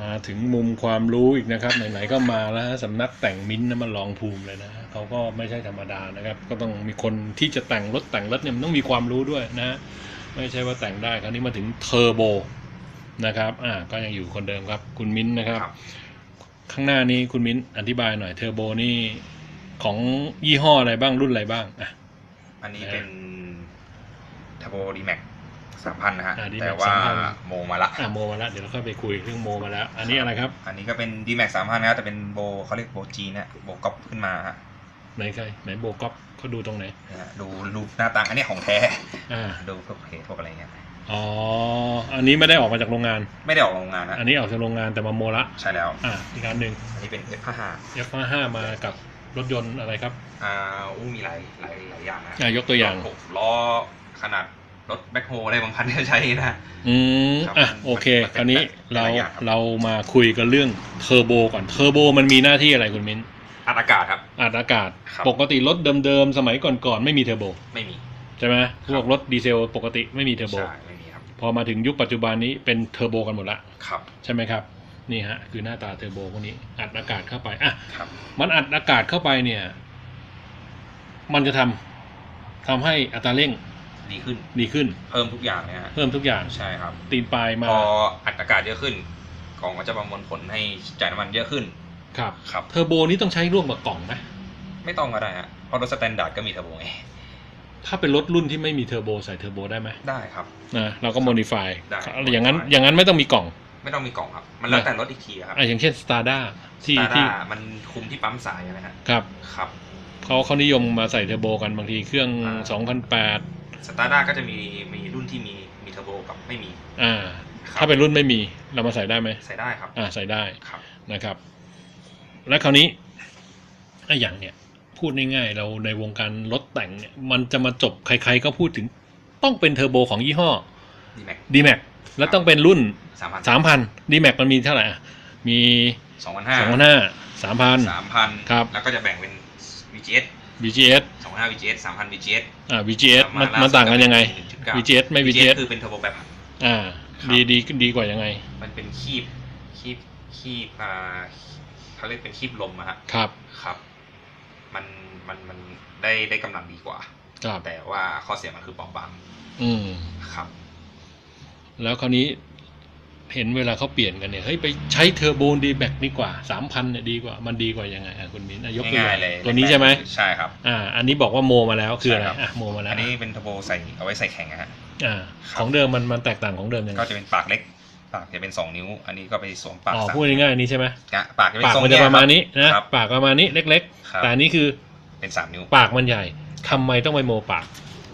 มาถึงมุมความรู้อีกนะครับไหนๆก็มาแล้วฮะสำนักแต่งมิ้นท์นะมันลองภูมิเลยนะเขาก็ไม่ใช่ธรรมดานะครับ ก็ต้องมีคนที่จะแต่งรถแต่งรถเนี่ยมันต้องมีความรู้ด้วยนะ ไม่ใช่ว่าแต่งได้คราวนี้มาถึงเทอร์โบนะครับอ่าก็ยังอยู่คนเดิมครับคุณมิ้นท์นะครับครับข้างหน้านี้คุณมิ้นท์อธิบายหน่อยเทอร์โบนี่ของยี่ห้ออะไรบ้างรุ่นอะไรบ้างอะอันนี้นะเป็นทัโบดีแม็ก สามพันนะฮะ อ่า D-Max แต่ว่า3,000 โมมาละ อะโมมาแล้วเดี๋ยวเราค่อยไปคุยเรื่องโมมาแล้ว อันนี้อะไรครับอันนี้ก็เป็นดีแม็กสามพันนะครับแต่เป็นโบเขาเรียกโบจีนะโบก๊อปขึ้นมาฮะไหนใครไหนโบก๊อปเขาดูตรงไหนนะฮะดูรูปหน้าต่างอันนี้ของแท้อ่าดูพวกเพจพวกอะไรเงี้ยอ๋ออันนี้ไม่ได้ออกมาจากโรงงาน ไม่ได้ออกโรงงานนะอันนี้ออกจากโรงงานแต่มาโมละใช่แล้ว อะอีกอันหนึ่ง อันนี้เป็น F55 F55 มากับรถยนต์อะไรครับอ่าอู้มีหลายหลายหลายอย่างนะอะยกตัวอย่าง หกล้อขนาด รถแบ็คโฮอะไรบางคันที่ใช้นะอืมครับอะมันโอเคมันเป็นคราวนี้หลาเรายอย่างครับเรามาคุยกันเรื่องเทอร์โบก่อนเทอร์โบมันมีหน้าที่อะไรคุณมิ้นอัดอากาศครับอัดอากาศครับปกติรถเดิมๆสมัยก่อนๆไม่มีเทอร์โบไม่มีใช่ไหมพวกรถดีเซลปกติไม่มีเทอร์โบใช่ไม่มีครับพอมาถึงยุคปัจจุบันนี้เป็นเทอร์โบกันหมดละครับใช่ไหมครับนี่ฮะคือหน้าตาเทอร์โบพวกนี้อัดอากาศเข้าไปอะครับมันอัดอากาศเข้าไปเนี่ย มันจะทำทำให้อัตราเร่ง ดีขึ้น ดีขึ้น เพิ่มทุกอย่างเลยฮะเพิ่มทุกอย่าง ใช่ครับ ตีนปลายมา พออัดอากาศเยอะขึ้น กล่องก็จะประมวลผลให้จ่ายน้ำมันเยอะขึ้น ครับ ครับ เทอร์โบนี้ต้องใช้ร่วมกับกล่องไหมไม่ต้องก็ได้ฮะเพราะรถสแตนดาร์ดก็มีเทอร์โบไงถ้าเป็นรถรุ่นที่ไม่มีเทอร์โบใส่เทอร์โบได้ไหมได้ครับ นะเราก็โมดิฟายได้ อย่างนั้น modify อย่างนั้นไม่ต้องมีกล่อง ไม่ต้องมีกล่องครับ มันแล้วแต่รถอีกทีอะครับอะอย่างเช่นสตาร์ด้าที่ตาที่ ด้ามันคุมที่ปั๊มสายนะฮะครับ ครับ เขาเขานิยมมาใส่เทอร์โบกันบางทีเครื่อง อ่า 2008 สตาร์ด้าก็จะมีมีรุ่นที่มีมีเทอร์โบกับไม่มี อ่าครับถ้าเป็นรุ่นไม่มีเรามาใส่ได้ไหมใส่ได้ครับ อ่าใส่ได้ครับ นะครับ และคราวนี้ไอ้อย่างเนี้ยพูดง่ายๆเราในวงการรถแต่งเนี่ยมันจะมาจบใครๆก็พูดถึงต้องเป็นเทอร์โบของยี่ห้อ ดีแม็ก d m a x แล้วต้องเป็นรุ่นสามพัน3,000 d m a x มันมีเท่าไหร่อะมีสองพันห้า2,500 3,000สามพันครับ แล้วก็จะแบ่งเป็น VGS VGS สองพันห้า VGS สามพัน VGS อ่า VGS มันล่มันต่างกันยังไง 1.9 VGS ไม่ VGS คือเป็นเทอร์โบแบบอ่าครับดีดีดีกว่ายังไง มันเป็นคีบคีบคีบอ่าเขาเรียกเป็นคีบลมอะฮะครับครับ มันมันมันได้ได้กำลังดีกว่าครับแต่ว่าข้อเสียมันคือเบาบางอืมครับ แล้วคราวนี้ เห็นเวลาเขาเปลี่ยนกันเนี่ยเฮ้ยไปใช้เทอร์โบดีแบกดีกว่าสามพันเนี่ยดีกว่ามันดีกว่ายังไงอะคุณมิ้นอะยกตัวอง่าย่ายงๆเลยตัวนี้ใช่ไหมใช่ครับอ่าอันนี้บอกว่าโมมาแล้วคืออะไรใช่ครับอะโมมาแล้วอันนี้เป็นเทอร์โบใส่เอาไว้ใส่แข่งอะฮะอ่าครับของเดิมมันมันแตกต่างของเดิมยังไงก็จะเป็นปากเล็กปากจะเป็นสองนิ้ว อันนี้ก็ไปสวมปากอ๋อสามพูดง่ายๆอันนี้ใช่ไหมกะปากจะเป็นปากทรงมันจะเยประมาณนี้นะครับปากประมาณนี้เล็กครับๆแต่อันนี้คือเป็นสามนิ้ว ปากมันใหญ่ทำไมต้องไปโมปาก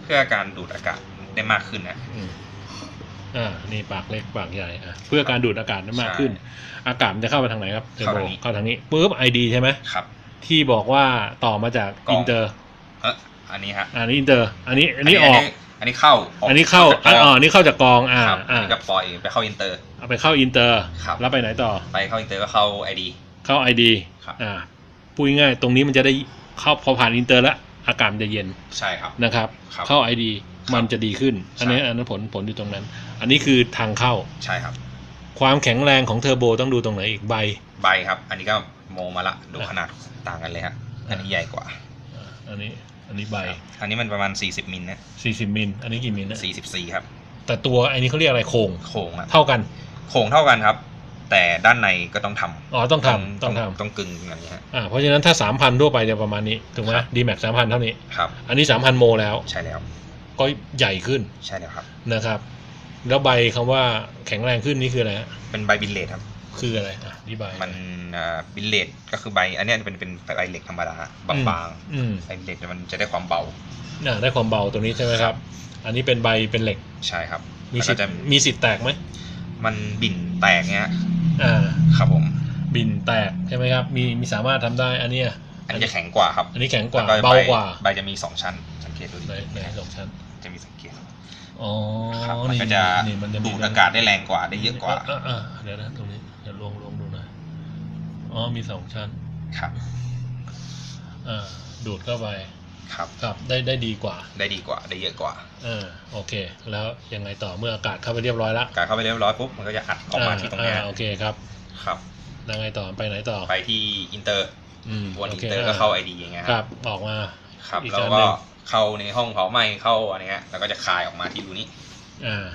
เพื่อการดูดอากาศได้มากขึ้นนะ อืมอ่านี่ปากเล็กปากใหญ่อะเพื่อการดูดอากาศได้มากขึ้น อากาศมันจะเข้าไปทางไหนครับเทอร์โบเข้าทางนี้เข้าทางนี้ปุ๊บไอดีใช่ไหมครับ ที่บอกว่าต่อมาจากกล่องอินเตอร์เอออันนี้ฮะอันนี้อินเตอร์ อันนี้อันนี้ออกอันนี้เข้า อันนี้เข้าจอ่ากกอ๋ล่อองนี่เข้าจากกอง อ่าครับอันอ่านี้ก็ปล่อยไปเข้าอินเตอร์เอาไปเข้าอินเตอร์ครับแล้วไปไหนต่อ ไปเข้าอินเตอร์ก็เข้าไอดีเข้าไอดีครับอ่าพูดง่ายๆตรงนี้มันจะได้เข้าพอผ่านอินเตอร์แล้วอากาศมันจะเย็น ใช่ครับ นะครับครับเข้าไอดี มันจะดีขึ้น อันนี้ใช่อันนั้นผลผลอยู่ตรงนั้น อันนี้คือทางเข้าใช่ครับ ความแข็งแรงของเทอร์โบต้องดูตรงไหนอีกใบใบครับ อันนี้ก็โมมาละดูขนาดต่างกันเลยฮะอันนี้ใหญ่กว่าอ่าอันนี้อันนี้ใบครับอันนี้มันประมาณ 40 มิลนะ40 มิล อันนี้กี่มิลนะ44 ครับ แต่ตัวไอันนี้เขาเรียกอะไรโครงโค้งอะเท่ากัน โค้งเท่ากันครับ แต่ด้านในก็ต้องทำอ๋อ ต้องทำต้องทำต้องกึ่งอย่างนี้ฮะอ่า เพราะฉะนั้นถ้า 3,000ทั่วไปจะประมาณนี้ ถูกไหมครับดีแม็กสามพันเท่านี้ ครับ อันนี้ 3,000 โมแล้ว ใช่แล้ว ก็ใหญ่ขึ้นใช่แล้วครับนะครับ แล้วใบคำว่าแข็งแรงขึ้นนี่คืออะไรฮะเป็นใบบิลเลตครับ คืออะไรอะอธิบายมันอ่าบิลเลตก็คือใบ อันเนี้ยเป็นเป็นใบเหล็กธรรมดาบางอืมๆใบบิลเลตมันจะได้ความเบาอ่าได้ความเบาตรงนี้ใช่ไหมครับ อันนี้เป็นใบเป็นเหล็กใช่ครับ มีแล้วสิก็ทธิ์จะมีสิทธิ์แตกไหมมันบิ่นแตกเงี้ยอ่าครับผมบินแตกใช่ไหมครับ มีมีสามารถทำได้ อันเนี้ยอันนี้จะแข็งกว่าครับ อันนี้แข็งกว่าแล้วเบากว่า ใบจะมีสองชั้น สังเกตดูดิไหนไหนสองชั้น จะมีสังเกตอ๋อครับมันนี่ก็จะนี่มันจะมีดูดอากาศได้แรงกว่าได้เยอะกว่าอ่อ่เดี๋ยวนะตรงนี้เดี๋ยวลงลงดูหน่อยอ๋อมีสองชั้นครับอ่าดูดเข้าไปครับครับได้ได้ดีกว่า ได้ดีกว่า ได้เยอะกว่าเออโอเค แล้วยังไงต่อเมื่ออากาศเข้าไปเรียบร้อยแล้วการเข้าไปเรียบร้อยปุ๊บมันก็จะอัดออกมาที่ตรงเนี้ยาโอเคครับครับยังไงต่อไปไหนต่อไปที่อินเตอร์อืมวนโออินเคเตอร์ก็เข้าไอดีอย่างเงี้ยครับออกมาครับอีกแล้วอันหก็นึ่ง เข้าในห้องเผาไหม้เข้าอะไรเงี้ยแล้วก็จะคายออกมาที่รูนี้อ่า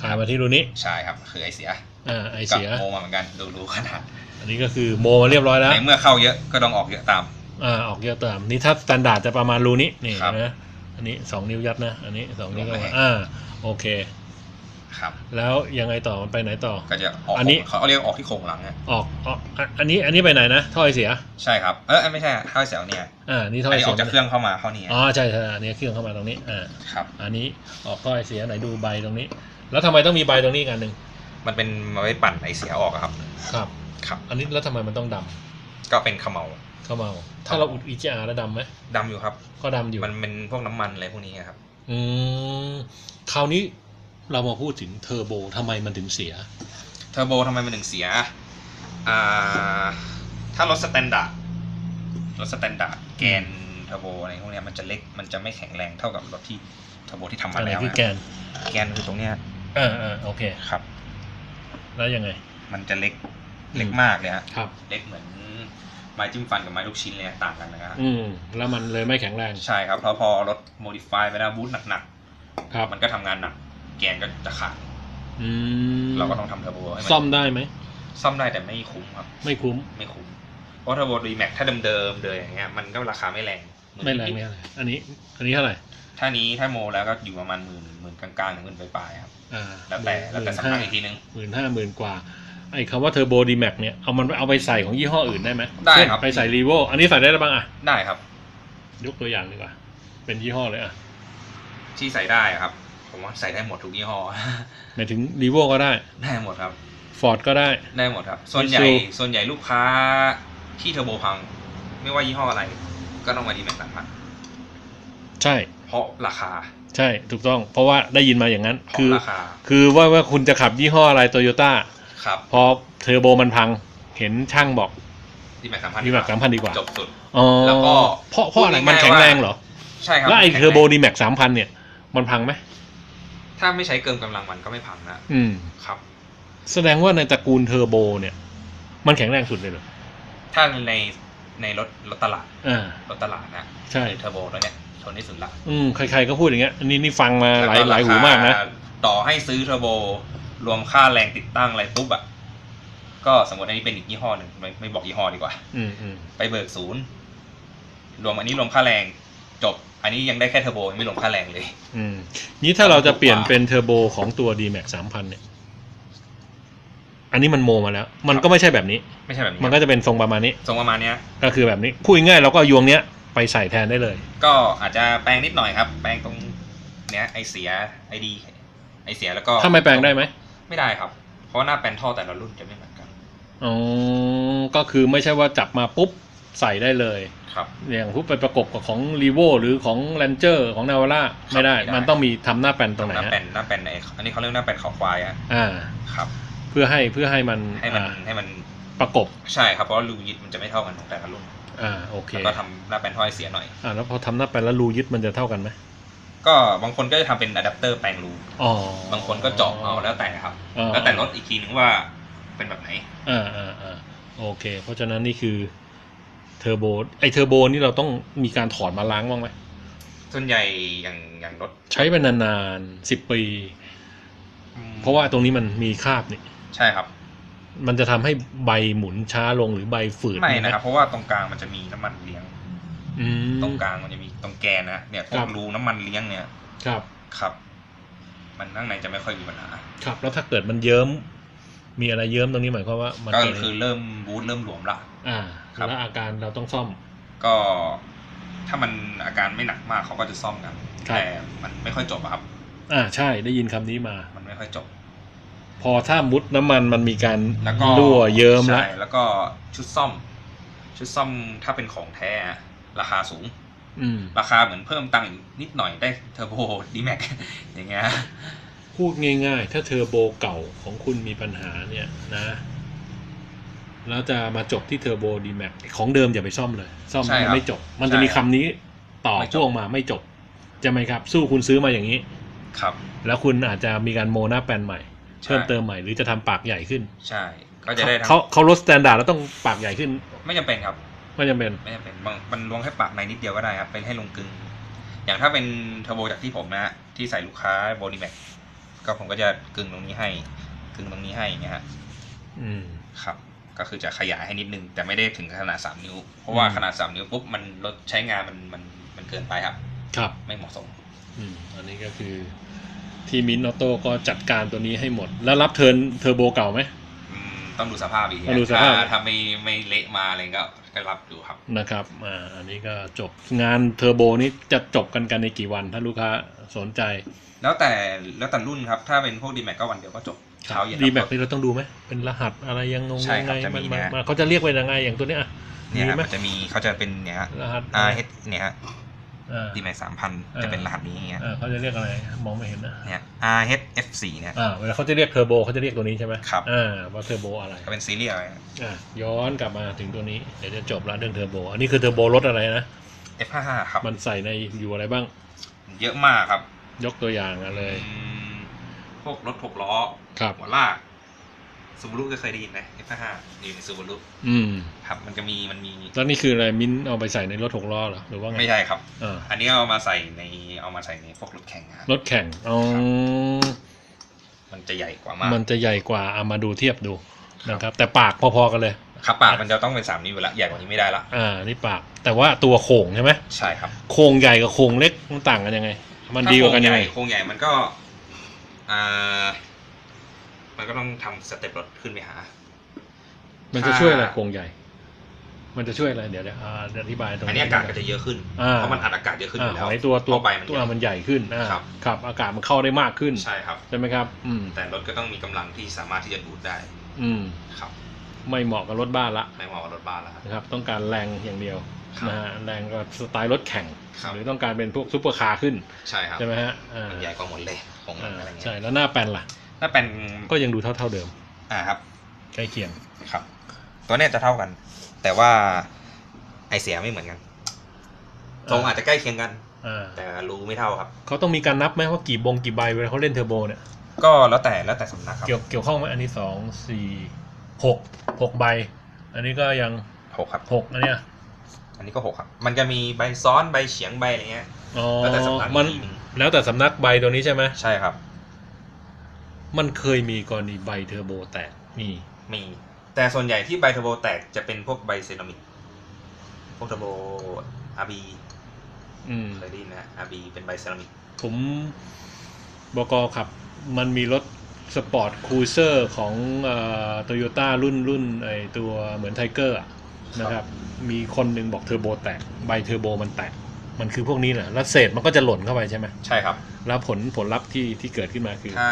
ขายมาที่รูนี้ใช่ครับคือไอเสียอ่าไอกับเสียโมมาเหมือนกันดูดูขนาด อันนี้ก็คือโมมาเรียบร้อยแล้วในเมื่อเข้าเยอะก็ต้องออกเยอะตามอ่าออกเยอะตามนี่ถ้าสแตนดาร์ดจะประมาณรูนี้นี่ครับนะอันนี้สองนิ้วยัดนะ อันนี้สองนิ้วก็ลงไปมาอ่าโอเค ครับ แล้วยังไงต่อมันไปไหนต่อ ก็จะออกอันนี้เขาเรียกออกที่โครงหลังนะออกออกอะอันนี้อันนี้ไปไหนนะท่อไอเสีย ใช่ครับเออไม่ใช่เข้าเสียงเนี่ยอ่านี่ท่ออันไอนี้อเสีอยกจากเครื่องเข้ามาเข้านี่อ๋อใช่ใช่อันนี้เครื่องเข้ามาตรงนี้อ่าครับ อันนี้ออกท่อไอเสียไหนดูใบตรงนี้ แล้วทำไมต้องมีใบตรงนี้อีกอันหนึ่งมันเป็นมาไว้ปั่นไอเสียออกอะครับ ครับ ครับ อันนี้แล้วทำไมมันต้องดำก็เป็นเขมเหลาเข้ามา ถ้าเราอุด EGR แล้วดำไหมดำอยู่ครับ ก็ดำอยู่มันเป็นพวกน้ำมันอะไรพวกนี้ครับ อืมคราวนี้ เรามาพูดถึงเทอร์โบทำไมมันถึงเสีย เทอร์โบทำไมมันถึงเสีย อ่า ถ้ารถสแตนดาร์ด รถสแตนดาร์ดแกนเทอร์โบอะไรพวกเนี้ยมันจะเล็ก มันจะไม่แข็งแรงเท่ากับรถที่เทอร์โบที่ทำมาอะไรแล้วคือนะแกน แกนคือตรงเนี้ยอ่าอ่าโอเค ครับ แล้วยังไง มันจะเล็กอืมเล็กมากเลยฮะครับ เล็กเหมือนไม้จิ้มฟันกับไม้ลูกชิ้นเลยนะต่างกันนะครับอืม แล้วมันเลยไม่แข็งแรง ใช่ครับ เพราะพอรถโมดิฟายไปแล้วบูทหนักครับๆมันก็ทำงานหนัก แกนก็จะขาดอืมเราก็ต้องทำเทอร์โบให้มันซ่อมได้ไหม ซ่อมได้แต่ไม่คุ้มครับ ไม่คุ้ม ไม่คุ้มเพราะเทอร์โบดีแม็กถ้าเดิมๆเลยอย่างเงี้ยมันก็ราคาไม่แรงไม่แรงไม่อะไรอันนี้ อันนี้เท่าไหร่ถ้านี้ถ้าโมแล้วก็อยู่ประมาณหมื่นหมื่นกลางๆถึงหมื่นปลายๆครับอ่าแล้วแต่แล้วแต่สำนักอีกทีนึงหมื่นห้าหมื่นกว่าไอ้คำว่าเทอร์โบดีแม็กเนี่ยเอามันเอาไปใส่ของยี่ห้ออื่นได้ไหมได้เช่นครับไปใส่รีโวอันนี้ใส่ได้หรือบ้างอะได้ครับ ยกตัวอย่างดีกว่า เป็นยี่ห้อเลยอะที่ใส่ได้ครับ ผมว่าใส่ได้หมดทุกยี่ห้อหมายถึงรีโวก็ได้ ได้หมดครับฟอร์ดก็ได้ ได้หมดครับ ส่วนใหญ่ Isuzu ส่วนใหญ่ลูกค้าที่เทอร์โบพัง ไม่ว่ายี่ห้ออะไร ก็ต้องมาดีแม็กสามพันใช่ เพราะราคา ใช่ ถูกต้อง เพราะว่าได้ยินมาอย่างนั้น เพราะคือราคา คือว่าว่าคุณจะขับยี่ห้ออะไรโตโยต้าครับพอเทอร์โบมันพัง เห็นช่างบอกดีแม็กสามพันดีแม็กสามพันดีกว่า จบสุด อ๋อแล้วก็เพราะเพราะอะไรพูดง่ายๆมันแข็งแรงเหรอ ใช่ครับแล้วไอ้ข็งเทอร์โบแงดีแม็กสามพันเนี่ย มันพังไหม ถ้าไม่ใช้เกินกำลังมันก็ไม่พังนะอืม ครับ แสดงว่าในตระกูลเทอร์โบเนี่ย มันแข็งแรงสุดเลยเหรอ ถ้าในในรถรถตลาดอ่า รถตลาดนะใช่ เทอร์โบตัวเนี้ยทนที่สุดละอืม ใครๆก็พูดอย่างเงี้ยอันนี้นี่ฟังมาหลายหลายหูมากนะ ต่อให้ซื้อเทอร์โบ รวมค่าแรงติดตั้งอะไรปุ๊บอะก็สมมติอันนี้เป็นอีกยี่ห้อหนึ่งไม่ไม่บอกยี่ห้อดีกว่า อืมอืมไปเบิกศูนย์ รวมอันนี้รวมค่าแรง จบ อันนี้ยังได้แค่เทอร์โบยังไม่รวมค่าแรงเลย อืมนี้ถ้าเราจะเปลี่ยนเป็นเทอร์โบของตัว d m a x 3,000 เนี่ย อันนี้มันโมมาแล้ว มันก็ไม่ใช่แบบนี้ ไม่ใช่แบบนี้มันก็จะเป็นทรงประมาณนี้ ทรงประมาณเนี้ยก็คือแบบนี้พูดง่ายๆเราก็เอายวงเนี้ยไปใส่แทนได้เลย ก็อาจจะแปลงนิดหน่อยครับ แปลงตรงเนี้ยไอเสียไอดีไอเสียแล้วก็ถ้าไม่แปลงได้ไหมไม่ได้ครับ เพราะว่าหน้าแปลนท่อแต่ละรุ่นจะไม่เหมือนกันอ๋อก็คือไม่ใช่ว่าจับมาปุ๊บ ใส่ได้เลยครับ อย่างทุบไปประกบกับของ r ีโวหรือของ Ranger ของ n a v a r a ไม่ได้ไม่ได้ มันต้องมีทำหน้าแปลนตรงไหนหน้าฮะแปลนหน้าแปลนในอันนี้เขาเรียกหน้าแปลนเขาควายอะอ่าครับ เพื่อให้เพื่อให้มันให้มันอ่าให้มันประกบใช่ครับเพราะว่ารูยึดมันจะไม่เท่ากันของแต่ละรุ่นอ่าโอเคแล้วก็ทำหน้าแปลนท่อให้เสียหน่อยอ่าแล้วพอทำหน้าแปลนแล้วรูยึดมันจะเท่ากันไหมก็บางคนก็จะทำเป็นอะแดปเตอร์แปลงรูอ๋อบางคนก็เจาะเอาแล้วแต่ครับอ๋อแล้วแต่รถอีกทีนึงว่าเป็นแบบไหนอ่าอ่าอ่าโอเค เพราะฉะนั้นนี่คือ เทอร์โบไอเทอร์โบนี่เราต้องมีการถอดมาล้างบ้างไหมส่วนใหญ่อย่างอย่างรถใช้ไปนานๆสิบปี เพราะว่าตรงนี้มันมีคราบนี่ใช่ครับ มันจะทำให้ใบหมุนช้าลงหรือใบฝืดไม่หนะครับ เพราะว่าตรงกลางมันจะมีน้ำมันเลี้ยงอืมตรงกลางมันจะมีตรงแกนนะเนี่ยพวครักบรูน้ำมันเลี้ยงเนี่ยครับครับ มันข้างในจะไม่ค่อยมีปัญหาครับ แล้วถ้าเกิดมันเยิ้ม มีอะไรเยิ้มตรงนี้หมายความว่ามันก็เกิดคือเริ่มบูทเริ่มหลวมละอ่าครับแล้วอาการเราต้องซ่อม ก็ถ้ามันอาการไม่หนักมากเขาก็จะซ่อมกันครับแต่มันไม่ค่อยจบอะครับ อ่าใช่ได้ยินคำนี้มา มันไม่ค่อยจบ พอถ้ามุดน้ำมันมันมีการแล้วก็รั่วเยิ้มแล้วใช่แล้วก็ชุดซ่อม ชุดซ่อมถ้าเป็นของแท้อะราคาสูงอืมราคาเหมือนเพิ่มตังค์อีกนิดหน่อยได้เทอร์โบดีแม็กอย่างเงี้ย พูดง่าย ๆ ถ้าเทอร์โบเก่าของคุณมีปัญหาเนี่ยนะ แล้วจะมาจบที่เทอร์โบดีแม็กของเดิมอย่าไปซ่อมเลย ซ่อมใช่มันครับไม่จบ มันจะมีใช่คำนี้ต่อไม่จบ พ่วงมาไม่จบจะไหมครับ สู้คุณซื้อมาอย่างนี้ ครับ แล้วคุณอาจจะมีการโมหน้าแปลนใหม่ใช่ เพิ่มเติมใหม่หรือจะทำปากใหญ่ขึ้นใช่ก็จะได้ทั้งเขาเขาลดสแตนดาร์ดแล้วต้องปากใหญ่ขึ้นไม่จำเป็นครับ ไม่จำเป็น ไม่จำเป็นบางมันลวงแค่ปากในนิดเดียวก็ได้ครับ เป็นให้ลงกึง อย่างถ้าเป็นเทอร์โบจากที่ผมนะฮะที่ใส่ลูกค้าโบดีแม็ก ก็ผมก็จะกึงตรงนี้ให้กึงตรงนี้ให้อย่างเงี้ยฮะอืมครับ ก็คือจะขยายให้นิดนึง แต่ไม่ได้ถึงขนาด3นิ้ว เพราะว่าอืมขนาด3นิ้วปุ๊บมันลดใช้งานมันมันมันเกินไปครับ ครับไม่เหมาะสม อืมอันนี้ก็คือ ที่มินออโต้ก็จัดการตัวนี้ให้หมด แล้วรับเทิร์นเทอร์โบเก่าไหมอืมต้องดูสภาพอีกต้องดูสภาพ ถ้ถ้าไม่ไม่เละมาอะไรก็ก็รับดูครับ นะครับ อ่า อันนี้ก็จบงานเทอร์โบนี้จะจบกันกันในกี่วัน ถ้าลูกค้าสนใจ แล้วแต่แล้วแต่รุ่นครับ ถ้าเป็นพวกดีแม็กก็วันเดียวก็จบเช้าเย็นดีแม็กรับนี่เราต้องดูไหมเป็นรหัสอะไรยังงงใช่ยังครัไงบจะมีมันนะมาเขาจะเรียกว่ายังไงอย่างตัวเนี้ยอะเนี่ยมีครับไหมมันจะมีเขาจะเป็นเนี่ยฮะรหัส R H เนี่ยฮะอ่าดีแม็กสามพันอ่าจะเป็นรหัสนี้อย่างเงี้ยอ่าเขาจะเรียกอะไรมองไม่เห็นนะเนี่ย R H F สี่เนี่ยอ่าเวลาเขาจะเรียกเทอร์โบเขาจะเรียกตัวนี้ใช่ไหมครับอ่าว่าเทอร์โบอะไรก็เป็นซีเรียลอะไรอะย้อนกลับมาถึงตัวนี้เดี๋ยวจะจบแล้วเรื่องเทอร์โบอันนี้คือเทอร์โบรถอะไรนะ F ห้าห้าครับมันใส่ในอยู่อะไรบ้าง เยอะมากครับ ยกตัวอย่างมาเลยอืมพวกรถหกล้อครับหัวลากซูบารุก็เคยได้ยินไหม F ห้าห้าอยู่ในซูบารุอืม ครับมันจะมีมันมีแล้วนี่คืออะไรมิ้นเอาไปใส่ในรถหกล้อเหรอหรือว่าไงไม่ใช่ครับอ่าอันนี้เอามาใส่ในเอามาใส่ในพวกรถแข่งครับรถแข่งอ๋อมันจะใหญ่กว่ามากมันจะใหญ่กว่าเอามาดูเทียบดูนะครับ แต่ปากพอๆกันเลยครับปากมันจะต้องเป็นสามนิ้วอยู่แล้วใหญ่กว่านี้ไม่ได้ละอ่านี่ปาก แต่ว่าตัวโค้งใช่ไหมใช่ครับโค้งใหญ่กับโค้งเล็กมันต่างกันยังไง มันดีกว่ากันยังไงโครงใหญ่มันก็อ่ามันก็ต้องทำสเต็ปรถขึ้นไปหา มันจะช่วยอะไรโค้งใหญ่ มันจะช่วยอะไรเดี๋ยวเดี๋ยวอ่าเดี๋ยวอธิบายตรงอันนี้นี้อากาศก็จะเยอะขึ้นอ่าเพราะมันอัดอากาศเยอะขึ้นออ่ายู่แล้หวอยตัวตัวเพราะใบมันตัวใหญ่มันใหญ่ขึ้นอ่าครับ ครับ อากาศมันเข้าได้มากขึ้น ใช่ครับ ใช่ไหมครับ อืม แต่รถก็ต้องมีกำลังที่สามารถที่จะดูดได้อืม ครับ ไม่เหมาะกับรถบ้านละไม่เหมาะกับรถบ้านแล้วครับ นะครับ ต้องการแรงอย่างเดียวครับ นะฮะแรงก็สไตล์รถแข่ง ครับ หรือต้องการเป็นพวกซุปเปอร์คาร์ขึ้นใช่ครับใช่ไหมฮะอ่ามันใหญ่กว่าหมดเลยของมันอ่าอะไรเงี้ใช่ยแล้วหน้าแปลนล่ะ ถ้าเป็นก็ยังดูเท่าเท่าๆเดิมอ่าครับ ใกล้เคียง ครับ ตัวเนี้ยจะเท่ากัน แต่ว่าไอเสียไม่เหมือนกันทรงอาจจะใกล้เคียงกัน อ่าแต่รูไม่เท่าครับ เขาต้องมีการนับไหมว่ากี่บงกี่ใบเวลาเขาเล่นเทอร์โบเนี่ย ก็แล้วแต่แล้วแต่สำนักครับเกี่ยวเกี่ยวข้องไหมอันนี้สองสี่หกหกใบ อันนี้ก็ยังหกครับ หกอันเนี้ย อันนี้ก็หกครับ มันจะมีใบซ้อนใบเฉียงใบอะไรเงี้ยอ๋อแล้วแต่สำนักมันอีกทีหนึ่งแล้วแต่สำนักใบตัวนี้ใช่ไหมใช่ครับ มันเคยมีกรณีใบเทอร์โบแตกมีมี แต่ส่วนใหญ่ที่ใบเทอร์โบแตกจะเป็นพวกใบเซรามิกพวกเทอร์โบอาร์บีอืมเคยได้ยินนะอาร์บีเป็นใบเซรามิกผมบกขับ มันมีรถสปอร์ตครูเซอร์ของโตโยต้ารุ่นรุ่นไอตัวเหมือนไทเกอร์ นะครับ มีคนหนึ่งบอกเทอร์โบแตก ใบเทอร์โบมันแตก มันคือพวกนี้แหละ แล้วเศษมันก็จะหล่นเข้าไปใช่ไหม ใช่ครับ แล้วผลผลลัพธ์ที่ที่เกิดขึ้นมาคือ ถ้า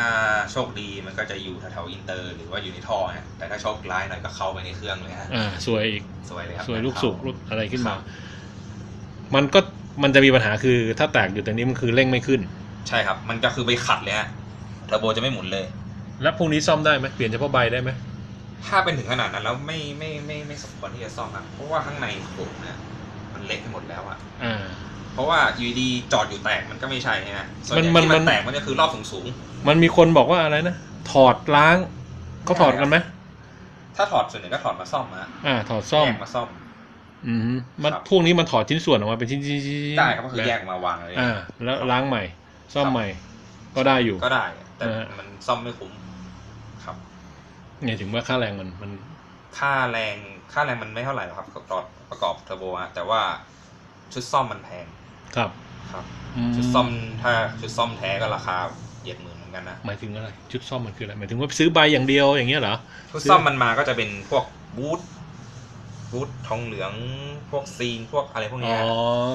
โชคดีมันก็จะอยู่แถวๆอินเตอร์ หรือว่าอยู่ในท่อฮะแต่ถ้าโชคร้ายหน่อยก็เข้าไปในเครื่องเลยฮะ อ่าสวยอีก สวยเลยครับสวยลูกสุกลูกอะไรขึ้นมาครับมันก็มันจะมีปัญหาคือถ้าแตกอยู่ตรงนี้มันคือเร่งไม่ขึ้น ใช่ครับ มันก็คือไปขัดเลยฮะเทอร์โบจะไม่หมุนเลย แล้วพวกนี้ซ่อมได้ไหมเปลี่ยนเฉพาะใบได้ไหม ถ้าเป็นถึงขนาดนั้นแล้วไม่ไม่ไม่ไม่สมควรที่จะซ่อมครับเพราะว่าข้างในโขงเนี่ยมันเละไปหมดแล้วอะอ่า เพราะว่าอยู่ดีจอดอยู่แตกมันก็ไม่ใช่ฮะส่วนใหญ่มันที่มัมันน แตกมันก็คือรอบสูงสูงมันมีคนบอกว่าอะไรนะ ถอดล้างเขาถอดกันไหมๆถ้าถอดส่วนหนึ่งก็ถอดมาซ่อมฮะอ่า ถอดซ่อม แยกมาซ่อม อืมมันครับ พวกนี้มันถอดชิ้นส่วนออกมาเป็นชิ้นๆๆได้ครับก็คือแยกมาวางเลย อ่า แล้วล้างใหม่ ซ่อมใหม่ ก็ได้อยู่ ก็ได้ แต่อ่ามันซ่อมไม่คุ้มครับ เนี่ยถึงว่าค่าแรงมันมัน ค่าแรงค่าแรงมันไม่เท่าไหร่หรอกครับประกอบประกอบเทอร์โบอะแต่ว่าชุดซ่อมมันแพงครับ ครับอืชุดซ่อมถ้าชุดซ่อมแท้ก็ราคาเหยียดหมื่นเหมือนกันนะหมายถึงอะไรชุดซ่อมมันคืออะไรหมายถึงว่าซื้อใบอย่างเดียวอย่างเงี้ยเหรอชุดซ่อมมันมาก็จะเป็นพวกบูทบูททองเหลืองพวกซีนพวกอะไรพวกอ๋เนี้อย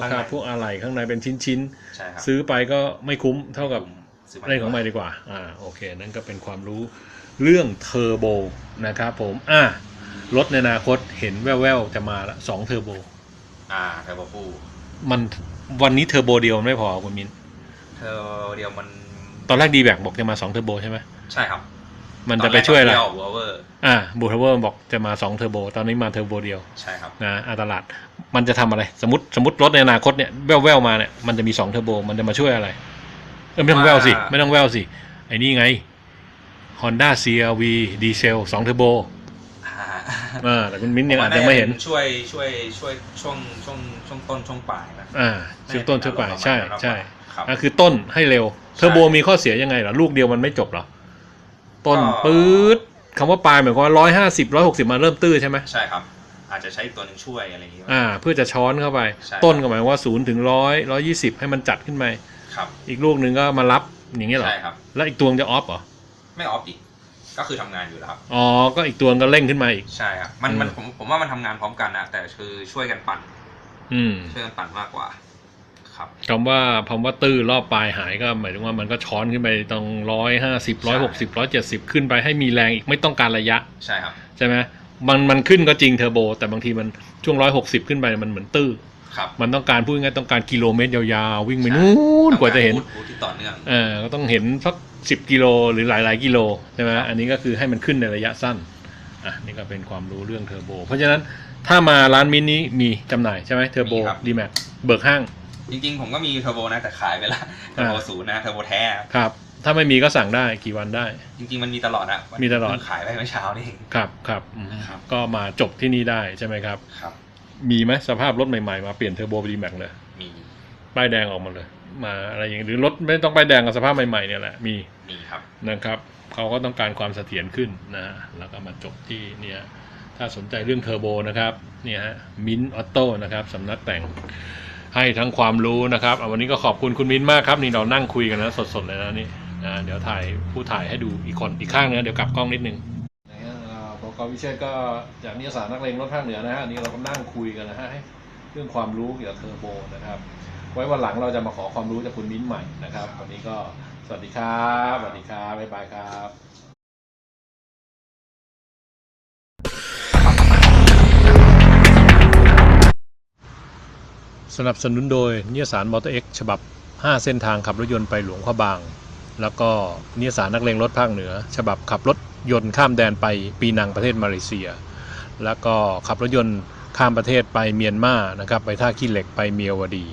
ข้างคในรับพวกอะไรข้างในเป็นชิ้นใช่ครับๆซื้อไปก็ไม่คุ้มเท่ากับซื้เล่นของใหม่ดีกว่า อ่าโอเค นั่นก็เป็นความรู้ เรื่องเทอร์โบนะครับผมอ่ารถในอนาคตเห็นแว่วๆจะมาละสองเทอร์โบอ่าเทอร์โบฟูมันวันนี้เทอร์โบเดียวมันไม่พอคุณมินเทอร์เดียวมันตอนแรกดีแบกบอกจะมาสองเทอร์โบใช่ไหมใช่ครับ มันจะไปช่วยอะไรตนแรกก็เที่วเวอร์อ่าบูเทอร์เวอร์บอกจะมาสองเทอร์โบตอนนี้มาเทอร์โบเดียวใช่ครับนะอาตลาดมันจะทำอะไร สมมติสมมติรถในอนาคตเนี่ยแววๆมาเนี่ยมันจะมีสองเทอร์โบมันจะมาช่วยอะไรเออไม่ต้องแววสิไม่ต้องแววสิไอ้นี่ไงฮ Honda CRV ดีเซล2เทอร์โบอ่าอ่าแต่คุณมิ้นยังอาจจะไม่เห็นช่วยช่วยช่วยช่วงช่วงช่วงต้นช่วงปลายนะอ่าชื่อต้นชื่อปลายใช่ใช่ครับก็คือต้นให้เร็วเทอร์โบมีข้อเสียยังไงเหรอลูกเดียวมันไม่จบเหรอต้นก็ปื๊ดคำว่าปลายหมายความว่าร้อยห้าสิบร้อยหกสิบมาเริ่มตื้อใช่ไหมใช่ครับอาจจะใช้อีกตัวหนึ่งช่วยอะไรอย่างงี้อ่า เพื่อจะช้อนเข้าไปใช่ต้นก็หมายความว่าศูนย์ถึงร้อยร้อยี่สิบให้มันจัดขึ้นไปครับ อีกลูกหนึ่งก็มารับอย่างเงี้ยเหรอใช่ครับแล้วอีกตัวจะออฟเหรอ ไม่ออฟอีกก็คือทำงานอยู่แล้วครับ อ๋อ ก็อีกตัวก็เร่งขึ้นมาอีก ใช่ครับ มันมันอืมผมผมว่ามันทำงานพร้อมกันนะแต่คือช่วยกันปั่น อืมช่วยกันปั่นมากกว่า ครับ คำว่าคำว่าตื้อรอบปลายหายก็หมายถึงว่ามันก็ช้อนขึ้นไปตรงร้อยห้าสิบร้อยหกสิบร้อยเจ็ดสิบขึ้นไปให้มีแรงอีกไม่ต้องการระยะ ใช่ครับ ใช่ไหมมันมันขึ้นก็จริงเทอร์โบ แต่บางทีมันช่วงร้อยหกสิบขึ้นไปมันเหมือนตื้อ ครับมันต้องการพูดง่ายๆต้องการกิโลเมตรยาวๆวิ่งไปนู่นกว่าจะเห็นต้องกรบูทที่ต่อเนื่องเออก็ต้องเห็นสักสิบกิโลหรือหลายๆกิโลใช่ไหมอันนี้ก็คือให้มันขึ้นในระยะสั้นอะนี่ก็เป็นความรู้เรื่องเทอร์โบ เพราะฉะนั้นถ้ามาร้านมินนี้มีจำหน่ายใช่ไหมเทอร์โบดีแม็กเบิกห้าง จริงๆ ผมก็มีเทอร์โบนะแต่ขายไปละเทอร์โบศูนย์นะเทอร์โบแท้ครับถ้าไม่มีก็สั่งได้กี่วันได้ จริงๆมันมีตลอดอะมีตลอดเพิ่งขายไปเมื่อเช้านี่เองครับครับอืมครับก็มาจบที่นี่ได้ใช่ไหมครับครับ มีไหมสภาพรถใหม่ๆมาเปลี่ยนเทอร์โบดีแม็กเลย มีป้ายแดงออกมาเลย มาอะไรอย่างหรือรถไม่ต้องป้ายแดงกับสภาพใหม่ๆเนี่ยแหละมีมีครับนะครับเขาก็ต้องการความเสถียรขึ้นนะแล้วก็มาจบที่เนี่ยถ้าสนใจเรื่องเทอร์โบนะครับเนี่ยฮะมินออโต้นะครับสำนักแต่งให้ทั้งความรู้นะครับเอาวันนี้ก็ขอบคุณคุณมินมากครับ นี่เรานั่งคุยกันนะสดๆเลยนะนี่นะเดี๋ยวถ่ายผู้ถ่ายให้ดูอีกคนอีกข้างนึงนะเดี๋ยวกลับกล้องนิดนึงพ อวิเชษก็จากนิยสารนักเลงรถภาคเหนือนะฮะอันนี้เราก็นั่งคุยกันนะฮะเรื่องความรู้เกี่ยวกับเทอร์โบนะครับ ไว้วันหลังเราจะมาขอความรู้จากคุณมิ้นใหม่นะครับวันนี้ก็สวัสดีครับสวัสดีครับบ๊ายบายครับสนับสนุนโดยนิยสารมอเตอร์เอ็กฉบับ 5 เส้นทางขับรถยนต์ไปหลวงพระบาง แล้วก็นิสานักเลงรถภาคเหนือ ฉบับขับรถยนต์ข้ามแดนไปปีนังประเทศมาเลเซีย แล้วก็ขับรถยนต์ข้ามประเทศไปเมียนมานะครับไปท่าขี้เหล็กไปเมียวดี